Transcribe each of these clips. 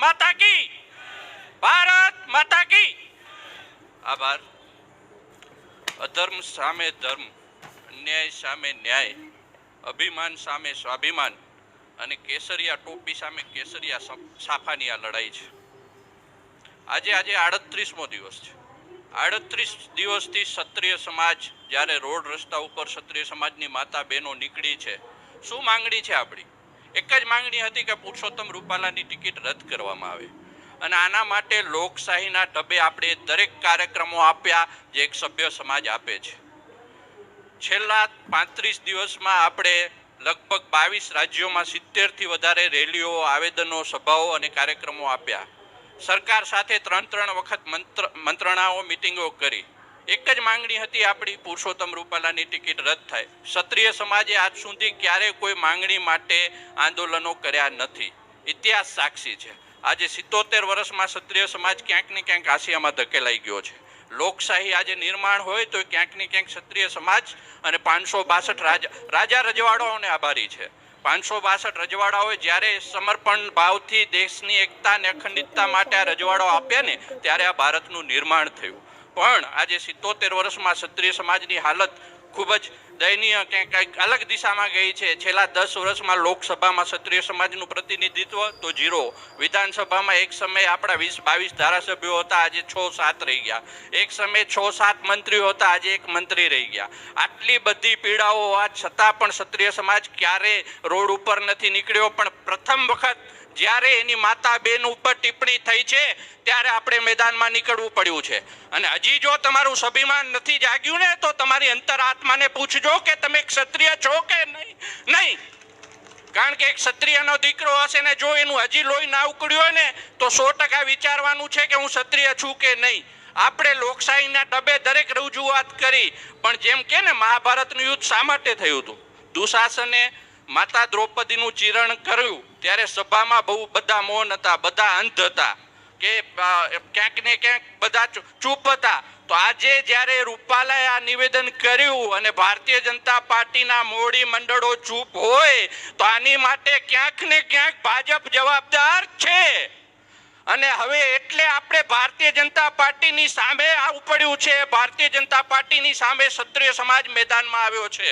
માતા કી. ભારત માતા કી. આભાર. અધર્મ સામે ધર્મ, અન્યાય સામે ન્યાય, અભિમાન સામે સ્વાભિમાન અને કેસરિયા ટોપી સામે કેસરિયા સાફાની આ લડાઈ છે. આજે આજે આડત્રીસમો દિવસ છે. આડત્રીસ દિવસથી ક્ષત્રિય સમાજ, જ્યારે રોડ રસ્તા ઉપર ક્ષત્રિય સમાજની માતા બહેનો નીકળી છે, શું માંગણી છે આપણી? એક જ માંગણી હતી કે પુરુષોત્તમ રૂપાલાની ટિકિટ રદ કરવામાં આવે. અને આના માટે લોકશાહીના ઢબે આપણે દરેક કાર્યક્રમો આપ્યા જે એક સભ્ય સમાજ આપે છે. છેલ્લા પાંત્રીસ દિવસમાં આપણે લગભગ બાવીસ રાજ્યોમાં સિત્તેરથી વધારે રેલીઓ, આવેદનો, સભાઓ અને કાર્યક્રમો આપ્યા. સરકાર સાથે ત્રણ ત્રણ વખત મંત્ર, મંત્રણાઓ, મિટિંગો કરી. એક જ માંગણી હતી આપણી, પુરુષોત્તમ રૂપાલાની ટિકિટ રદ થાય. ક્ષત્રિય સમાજે આજ સુધી ક્યારેય કોઈ માંગણી માટે આંદોલનો કર્યા નથી. ઇતિહાસ સાક્ષી છે. આજે સિત્તોતેર વર્ષમાં ક્ષત્રિય સમાજ ક્યાંક ને ક્યાંક આસિયામાં ધકેલાઈ ગયો છે. લોકશાહી આજે નિર્માણ હોય તો ક્યાંક ને ક્યાંક ક્ષત્રિય સમાજ અને પાંચસો બાસઠ રાજા રાજા રજવાડાઓને આભારી છે. પાંચસો બાસઠ રજવાડાઓએ જ્યારે સમર્પણ ભાવથી દેશની એકતા અને અખંડિતતા માટે આ રજવાડો આપ્યા ને, ત્યારે આ ભારતનું નિર્માણ થયું. પણ આજે સિત્તોતેર વર્ષમાં ક્ષત્રિય સમાજની હાલત ખૂબ જ દયનીય કે કંઈક અલગ દિશામાં ગઈ છે. છેલ્લા દસ વર્ષમાં લોકસભામાં ક્ષત્રિય સમાજનું પ્રતિનિધિત્વ તો જીરો વિધાનસભામાં એક સમયે આપણા વીસ બાવીસ ધારાસભ્યો હતા, આજે છ સાત રહી ગયા. એક સમયે છ સાત મંત્રીઓ હતા, આજે એક મંત્રી રહી ગયા. આટલી બધી પીડાઓ હોવા છતાં પણ ક્ષત્રિય સમાજ ક્યારે રોડ ઉપર નથી નીકળ્યો, પણ પ્રથમ વખત જ્યારે એની માતા બેન ઉપર ટિપ્પણી થઈ છે, ત્યારે આપણે મેદાનમાં નીકળવું પડ્યું છે. અને હજી જો તમારું સ્વાભિમાન નથી જાગ્યું ને, તો તમારી અંતરાત્માને પૂછજો કે તમે ક્ષત્રિય છો કે નહીં. નહીં. કારણ કે એક ક્ષત્રિયનો દીકરો હશે ને, જો એનું હજી લોહી ના ઉકળ્યું હોય ને, તો સો ટકા વિચારવાનું છે કે હું ક્ષત્રિય છું કે નહીં. આપણે લોકશાહીના ડબે દરેક રજૂઆત કરી, પણ જેમ કે ને, મહાભારતનું યુદ્ધ શા માટે થયું હતું? દુશાસને માતા દ્રૌપદીનું ચિરણ કર્યું, ત્યારે સભામાં બહુ બધા મૌન હતા, બધા અંધ હતા, કે ક્યાંક ને ક્યાંક બધા ચૂપ હતા. તો આજે જ્યારે રૂપાલાએ આ નિવેદન કર્યું અને ભારતીય જનતા પાર્ટીના મોડી મંડળો ચૂપ હોય, તો આની માટે ક્યાંક ને ક્યાંક ભાજપ જવાબદાર છે. અને હવે એટલે આપણે ભારતીય જનતા પાર્ટીની સામે આવું પડ્યું છે. ભારતીય જનતા પાર્ટીની સામે ક્ષત્રિય સમાજ મેદાનમાં આવ્યો છે.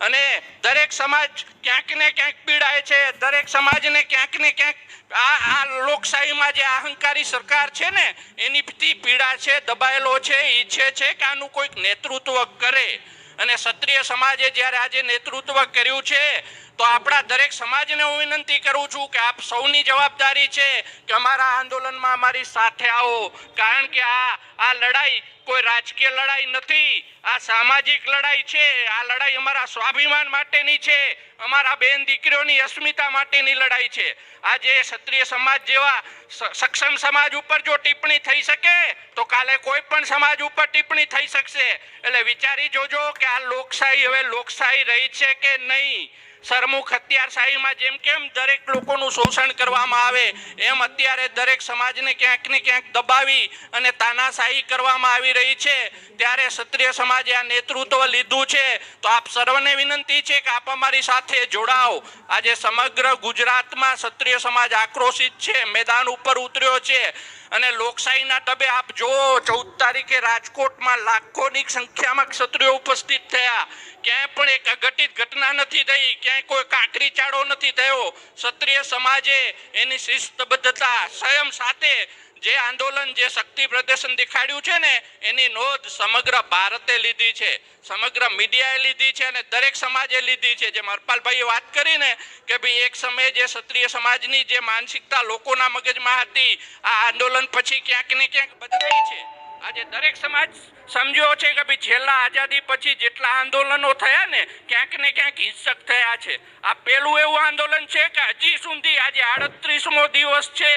અને દરેક સમાજ ક્યાંક ને ક્યાંક પીડાય છે. દરેક સમાજને ક્યાંક ને ક્યાંક આ આ લોકશાહીમાં જે અહંકારી સરકાર છે ને, એની પીડા છે, દબાયેલો છે, ઈચ્છે છે કે આનું કોઈક નેતૃત્વ કરે. અને ક્ષત્રિય સમાજે જ્યારે આજે નેતૃત્વ કર્યું છે તો આપણા દરેક સમાજને હું વિનંતી કરું છું કે આપ સૌની જવાબદારી છે કે અમારા આંદોલનમાં અમારી સાથે આવો. કારણ કે આ આ લડાઈ કોઈ રાજકીય લડાઈ નથી. આ સામાજિક લડાઈ છે. આ લડાઈ અમારા સ્વાભિમાન માટેની છે. અમારા બેન દીકરીઓની અસ્મિતા માટેની લડાઈ છે. આજે ક્ષત્રિય સમાજ જેવા સક્ષમ સમાજ ઉપર જો ટિપ્પણી થઈ શકે, તો કાલે કોઈ પણ સમાજ ઉપર ટિપ્પણી થઈ શકશે. એટલે વિચારી જોજો કે આ લોકશાહી હવે લોકશાહી રહી છે કે નહીં? સરમુખ હત્યારશાહીમાં જેમ કેમ દરેક લોકોનું શોષણ કરવામાં આવે, એમ અત્યારે દરેક સમાજને ક્યાંક ને ક્યાંક દબાવી અને તાનાશાહી કરવામાં આવી રહી છે. ત્યારે ક્ષત્રિય સમાજે આ નેતૃત્વ લીધું છે. તો આપ સર્વને વિનંતી છે કે આપ અમારી સાથે જોડાઓ. આજે સમગ્ર ગુજરાતમાં ક્ષત્રિય સમાજ આક્રોશિત છે, મેદાન ઉપર ઉતર્યો છે. અને લોકશાહીના તબે આપ જો ચૌદ તારીખે રાજકોટમાં લાખોની સંખ્યામાં ક્ષત્રિયો ઉપસ્થિત થયા. ક્યાંય પણ એક અઘટિત ઘટના નથી થઈ, ક્યાંય કોઈ કાંકરી ચાળો નથી થયો. ક્ષત્રિય સમાજે એની શિસ્તબદ્ધતા સંયમ સાથે જે આંદોલન, જે શક્તિ પ્રદર્શન દેખાડ્યું છે ને, એની નોંધ સમગ્ર ભારતે લીધી છે. સમગ્ર મીડિયાએ લીધી છે અને દરેક સમાજે લીધી છે. જેમ હરપાલભાઈએ વાત કરી ને કે ભાઈ એક સમયે જે ક્ષત્રિય સમાજની જે માનસિકતા લોકોના મગજમાં હતી, આ આંદોલન પછી ક્યાંક ને ક્યાંક બદલાઈ છે. આજે દરેક સમાજ સમજ્યો છે કે ભાઈ છેલ્લા આઝાદી પછી જેટલા આંદોલનો થયા ને, ક્યાંક ને ક્યાંક હિંસક થયા છે. આ પેલું એવું આંદોલન છે કે હજી સુધી આજે આડત્રીસમો દિવસ છે.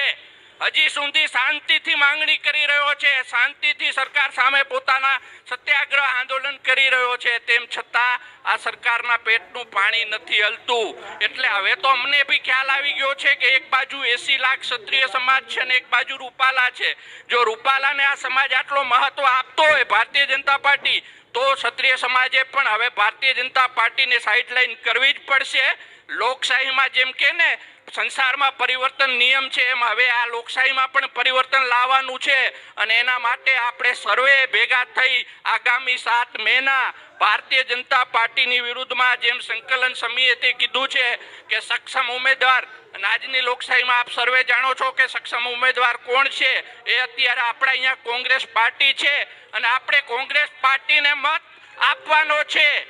હજી સુધી શાંતિથી માંગણી કરી રહ્યો છે. શાંતિથી સરકાર સામે પોતાના સત્યાગ્રહ આંદોલન કરી રહ્યો છે. તેમ છતાં આ સરકારના પેટનું પાણી નથી હલતું. એટલે હવે તો અમને બી ખ્યાલ આવી ગયો છે કે એક બાજુ એસી લાખ ક્ષત્રિય સમાજ છે ને એક બાજુ રૂપાલા છે. જો રૂપાલાને આ સમાજ આટલો મહત્વ આપતો હોય ભારતીય જનતા પાર્ટી, તો ક્ષત્રિય સમાજે પણ હવે ભારતીય જનતા પાર્ટીને સાઇડલાઇન કરવી જ પડશે. લોકશાહીમાં જેમ કે ને, સંસારમાં પરિવર્તન નિયમ છે એમ હવે આ લોકશાહીમાં પણ પરિવર્તન લાવવાનું છે. અને એના માટે આપણે સર્વે ભેગા થઈ આગામી સાત મેના ભારતીય જનતા પાર્ટીની વિરુદ્ધમાં જેમ સંકલન સમિતિએ કીધું છે કે સક્ષમ ઉમેદવાર, અને આજની લોકશાહીમાં આપ સર્વે જાણો છો કે સક્ષમ ઉમેદવાર કોણ છે? એ અત્યારે આપણા અહીંયા કોંગ્રેસ પાર્ટી છે, અને આપણે કોંગ્રેસ પાર્ટીને મત આપવાનો છે.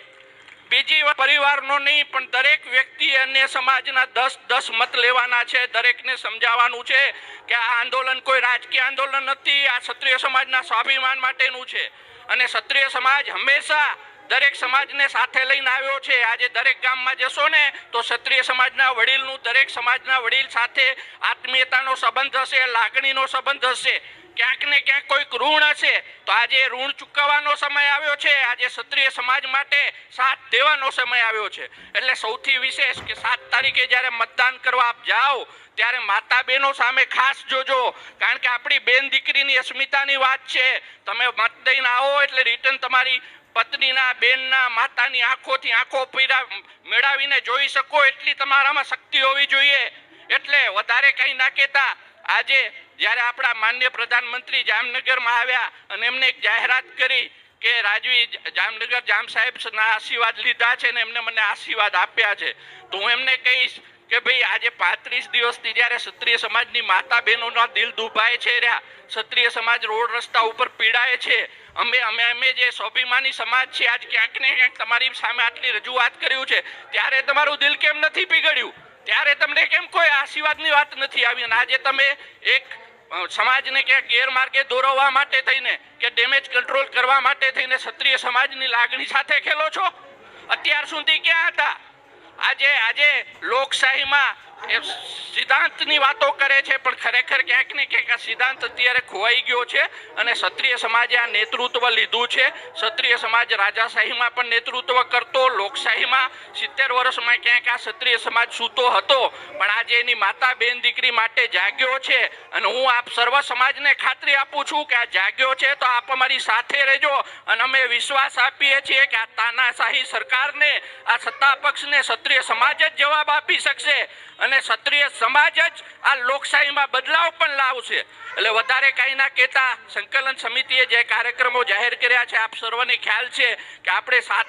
બીજી પરિવારનો નહીં, પણ દરેક વ્યક્તિ અને સમાજના દસ દસ મત લેવાના છે. દરેકને સમજાવવાનું છે કે આ આંદોલન કોઈ રાજકીય આંદોલન નથી, આ ક્ષત્રિય સમાજના સ્વાભિમાન માટેનું છે. અને ક્ષત્રિય સમાજ હંમેશા દરેક સમાજને સાથે લઈને આવ્યો છે. આજે દરેક ગામમાં જશો ને, તો ક્ષત્રિય સમાજના વડીલનું, દરેક સમાજના વડીલ સાથે આત્મીયતાનો સંબંધ હશે, લાગણીનો સંબંધ હશે. ક્યાંક ને ક્યાંક કોઈક ઋણ હશે. તો આજે ઋણ ચૂકવવાનો સમય આવ્યો છે. આજે ક્ષત્રિય સમાજ માટે સાથ દેવાનો સમય આવ્યો છે. એટલે સૌથી વિશેષ કે સાત તારીખે જ્યારે મતદાન કરવા આપ જાઓ, ત્યારે માતા બહેનો સામે ખાસ જોજો. કારણ કે આપણી બેન દીકરીની અસ્મિતાની વાત છે. તમે મત દઈને આવો એટલે રિટર્ન તમારી પત્નીના બેનના માતાની આંખોથી આંખો પીરા મેળાવીને જોઈ શકો એટલી તમારામાં શક્તિ હોવી જોઈએ. એટલે વધારે કંઈ ના કહેતા. આજે જ્યારે આપણા માન્ય પ્રધાનમંત્રી જામનગરમાં આવ્યા અને એમને એક જાહેરાત કરી કે રાજવી જામનગર જામ સાહેબના આશીર્વાદ લીધા છે ને એમને મને આશીર્વાદ આપ્યા છે. તો હું એમને કહીશ કે ભાઈ આજે પાંત્રીસ દિવસથી જ્યારે ક્ષત્રિય સમાજની માતા બહેનોના દિલ દુભાય છે રહ્યા, ક્ષત્રિય સમાજ રોડ રસ્તા ઉપર પીડાય છે અમે અમે અમે જે સ્વાભિમાની સમાજ છે આજ ક્યાંક ને ક્યાંક તમારી સામે આટલી રજૂઆત કર્યું છે, ત્યારે તમારું દિલ કેમ નથી પીગળ્યું? ત્યારે તમને કેમ કોઈ આશીર્વાદની વાત નથી આવી? અને આજે તમે એક સમાજને ક્યાંક ગેરમાર્ગે દોરવવા માટે થઈને, કે ડેમેજ કંટ્રોલ કરવા માટે થઈને ક્ષત્રિય સમાજની લાગણી સાથે ખેલો છો? અત્યાર સુધી ક્યાં હતા? આજે આજે લોકશાહીમાં સિદ્ધાંતની વાતો કરે છે, પણ ખરેખર ક્યાંક ને ક્યાંક આ સિદ્ધાંત અત્યારે ખોવાઈ ગયો છે અને ક્ષત્રિય સમાજે આ નેતૃત્વ લીધું છે. ક્ષત્રિય સમાજ રાજાશાહીમાં પણ નેતૃત્વ કરતો, લોકશાહીમાં સિત્તેર વર્ષમાં ક્યાંક આ ક્ષત્રિય સમાજ સૂતો હતો. પણ આજે એની માતા બેન દીકરી માટે જાગ્યો છે અને હું આપ સર્વ સમાજને ખાતરી આપું છું કે આ જાગ્યો છે તો આપ અમારી સાથે રહેજો અને અમે વિશ્વાસ આપીએ છીએ કે આ તાનાશાહી સરકારને, આ સત્તા પક્ષને ક્ષત્રિય સમાજ જ જવાબ આપી શકશે અને ક્ષત્રિય સમાજ જ આ લોકશાહીમાં બદલાવ પણ લાવશે. એટલે વધારે કાંઈ ના કહેતા સંકલન સમિતિએ જે કાર્યક્રમો જાહેર કર્યા છે, આપ સર્વને ખ્યાલ છે કે આપણે સાત